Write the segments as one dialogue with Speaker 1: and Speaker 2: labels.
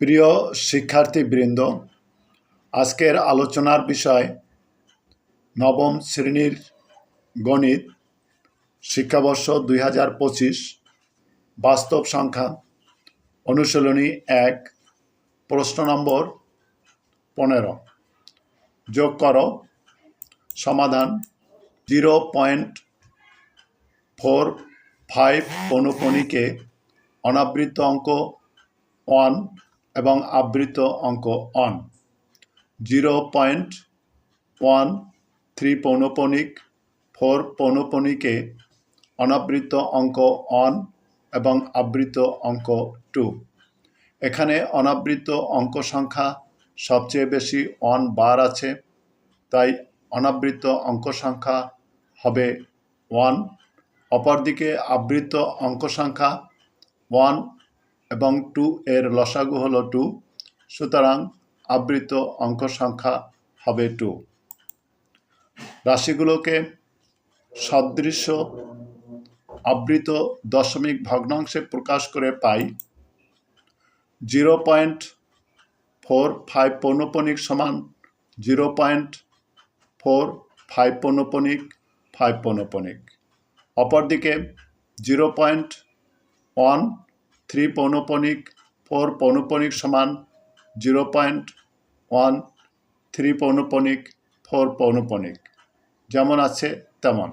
Speaker 1: প্রিয় শিক্ষার্থীবৃন্দ আজকের আলোচনার বিষয় নবম শ্রেণির গণিত, শিক্ষাবর্ষ দুই হাজার পঁচিশ, বাস্তব সংখ্যা অনুশীলনী এক, প্রশ্ন নম্বর পনেরো। যোগ করো। সমাধান জিরো পয়েন্ট ফোর ফাইভ পৌনপণিকে অনাবৃত অঙ্ক ওয়ান এবং আবৃত অঙ্ক on zero point one three পৌনপণিক ফোর পৌনপণিকে অনাবৃত অঙ্ক অন এবং আবৃত অঙ্ক টু এখানে অনাবৃত অঙ্ক সংখ্যা সবচেয়ে বেশি অন বার আছে, তাই অনাবৃত অঙ্ক সংখ্যা হবে ওয়ান অপরদিকে আবৃত অঙ্ক সংখ্যা ওয়ান এবং টু এর লসাগু হলো টু, সুতরাং আবৃত অঙ্ক সংখ্যা হবে টু। রাশিগুলোকে সদৃশ্য আবৃত দশমিক ভগ্নাংশে প্রকাশ করে পাই জিরো পয়েন্ট ফোর ফাইভ পৌনপণিক সমান জিরো পয়েন্ট ফোর ফাইভ পৌনপণিক ফাইভ পৌনপণিক অপরদিকে জিরো পয়েন্ট ওয়ান থ্রি পৌনপণিক ফোর পৌনপণিক সমান জিরো পয়েন্ট ওয়ান থ্রি পৌনপণিক ফোর পৌনপণিক যেমন আছে তেমন।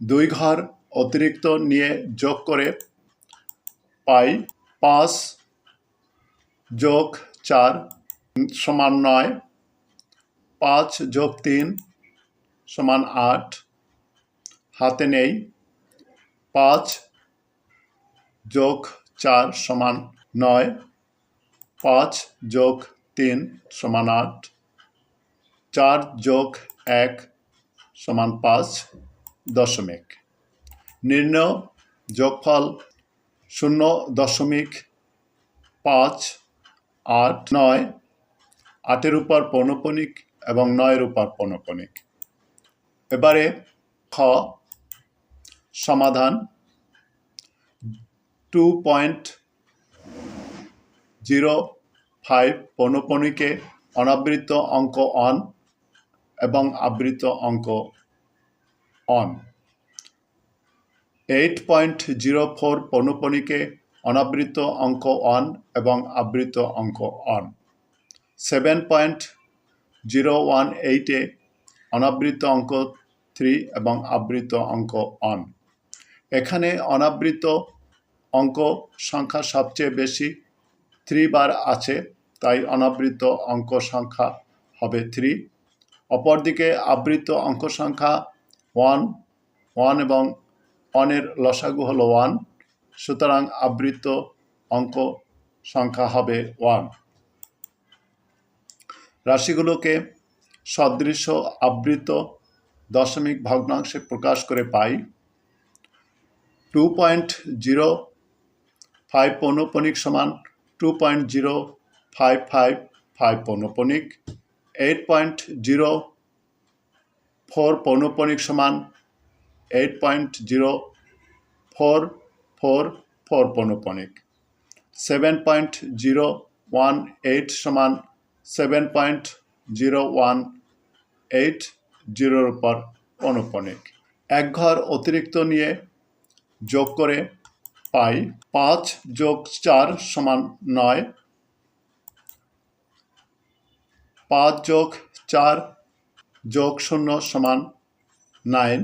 Speaker 1: দুই ঘর অতিরিক্ত নিয়ে যোগ করে পাই পাঁচ যোগ চার সমান নয়, পাঁচ যোগ তিন সমান আট, হাতে নেই, পাঁচ যোগ চার সমান নয়, পাঁচ যোগ তিন সমান আট, চার যোগ এক সমান পাঁচ দশমিক। নির্ণয় যোগফল শূন্য দশমিক পাঁচ আট নয়, আটের উপর পৌনপণিক এবং নয়ের উপর পৌনপণিক এবারে খ সমাধান টু পয়েন্ট জিরো ফাইভ পৌনপণিকে অনাবৃত অঙ্ক অন এবং আবৃত অঙ্ক on eight point zero four পৌনপণিকে অনাবৃত অঙ্ক অন এবং আবৃত অঙ্ক on seven point zero one এইটে অনাবৃত অঙ্ক থ্রি এবং আবৃত অঙ্ক অন এখানে অনাবৃত অঙ্ক সংখ্যা সবচেয়ে বেশি থ্রি বার আছে, তাই অনাবৃত অঙ্ক সংখ্যা হবে থ্রি অপরদিকে আবৃত অঙ্ক সংখ্যা ওয়ান ওয়ান এবং ওয়ানের লসাগু হলো ওয়ান সুতরাং আবৃত অঙ্ক সংখ্যা হবে ওয়ান রাশিগুলোকে সদৃশ্য আবৃত দশমিক ভগ্নাংশে প্রকাশ করে পাই। টু পয়েন্ট জিরো ফাইভ পৌনপণিক সমান two point zero five five five পৌনপণিক eight point zero four পৌনপণিক সমান eight point zero four four four পৌনপণিক seven point zero one eight সমান seven point zero one eight জিরোর উপর পৌনপণিক এক ঘর অতিরিক্ত নিয়ে যোগ করে পাই পাঁচ যোগ চার সমান নয়। পাঁচ যোগ চার যোগ শূন্য সমান নাইন।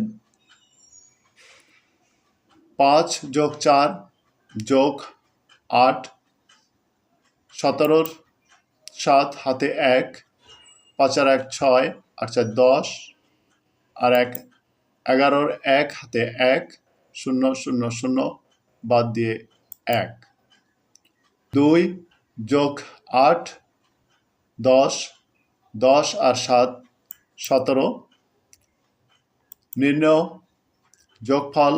Speaker 1: পাঁচ যোগ চার যোগ আট। সতেরোর সাত হাতে এক পাঁচ আর এক ছয় আর চার দশ, আর এক এগারোর এক হাতে এক, শূন্য শূন্য শূন্য বাদ দিয়ে এক। দুই, যোগ আট, দশ দশ আর সাত, সতেরো। নির্ণয়, যোগফল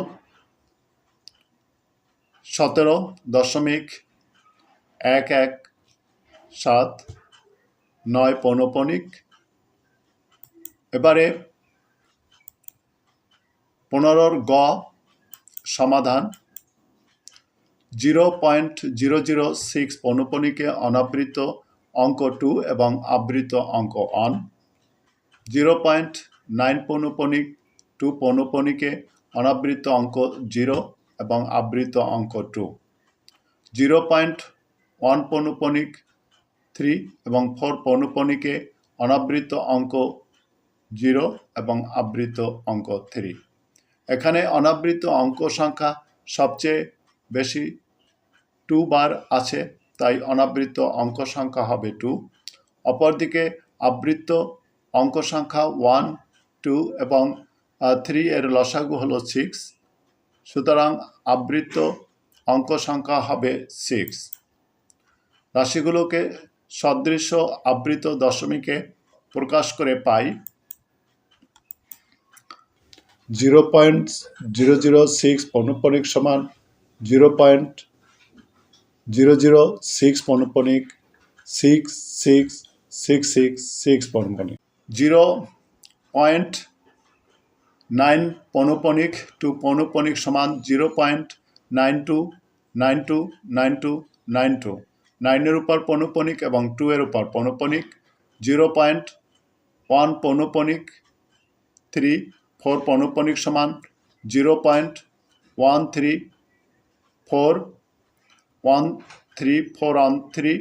Speaker 1: সতেরো দশমিক এক এক সাত নয় পৌনপণিক এবারে পনেরোর গ সমাধান। Zero point zero zero six পৌনপণিকে অনাবৃত অঙ্ক টু এবং আবৃত অঙ্ক অন জিরো পয়েন্ট নাইন পৌনপণিক টু পৌনপণিকে অনাবৃত অঙ্ক জিরো এবং আবৃত অঙ্ক টু। জিরো পয়েন্ট ওয়ান পৌনপণিক থ্রি এবং ফোর পৌনপণিকে অনাবৃত অঙ্ক জিরো এবং আবৃত অঙ্ক থ্রি। এখানে অনাবৃত অঙ্ক সংখ্যা সবচেয়ে বেশি টু বার আছে, তাই অনাবৃত অঙ্ক সংখ্যা হবে টু অপরদিকে আবৃত অঙ্ক সংখ্যা ওয়ান টু এবং থ্রি এর লসাগু হলো সিক্স সুতরাং আবৃত অঙ্ক সংখ্যা হবে সিক্স রাশিগুলোকে সদৃশ্য আবৃত দশমিকে প্রকাশ করে পাই। Zero point zero zero six পৌনপণিক সমান zero point zero six পৌনপণিক six six six six six পনপনিক zero point nine পৌনপণিক টু পৌনপণিক সমান zero point nine two nine two nine two nine two নাইনের উপর পৌনপণিক এবং টু এর উপর পৌনপণিক জিরো পয়েন্ট ওয়ান পৌনপণিক থ্রি ফোর পৌনপণিক সমান zero point one three four one, three, four one three,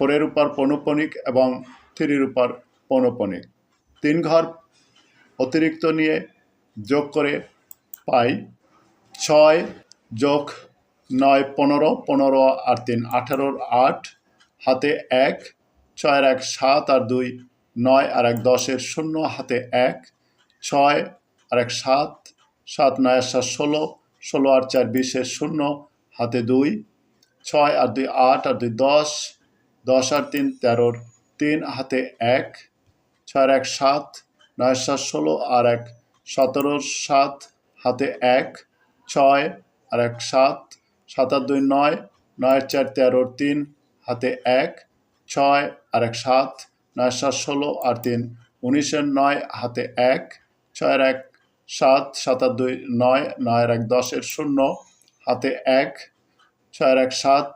Speaker 1: ফোরের উপর পৌনপণিক এবং থ্রির উপর পৌনপণিক তিন ঘর অতিরিক্ত নিয়ে যোগ করে পাই ছয় যোগ নয় পনেরো পনেরো আর তিন আঠারোর আট, হাতে এক, ছয়ের এক সাত আর দুই, নয় আর এক দশের শূন্য, হাতে এক, ছয় আর এক সাত সাত নয় সাত ষোলো ষোলো আর চার বিশের শূন্য, হাতে দুই ছয় আর দুই আট আর দুই দশ দশ আর তিন তেরোর তিন হাতে এক, ছয় এক সাত, নয় সাত ষোলো আর এক সতেরোর সাত হাতে এক, ছয় আর এক সাত সাত আর দুই নয় নয় চার তেরোর তিন হাতে এক, ছয় আর এক সাত, নয় সাত ষোলো আর তিন উনিশের নয় হাতে এক ছয়ের এক সাত সাত আর দুই নয় নয়ের এক দশের শূন্য হাতে এক ছয়ের এক সাত,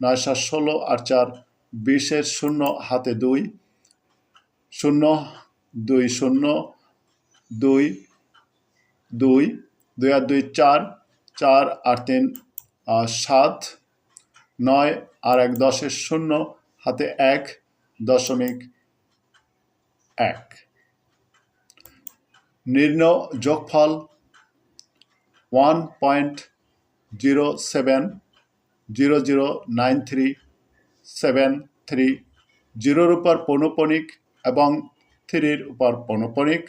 Speaker 1: নয় সাত ষোলো আর চার, বিশের শূন্য, হাতে দুই, শূন্য দুই শূন্য, দুই দুই দুই আর দুই চার চার আর তিন সাত, নয় আর এক দশের শূন্য, হাতে এক দশমিক এক। নির্ণ যোগফল one point zero seven zero zero nine three seven three জিরোর উপর পৌনপণিক এবং থ্রির উপর পৌনপণিক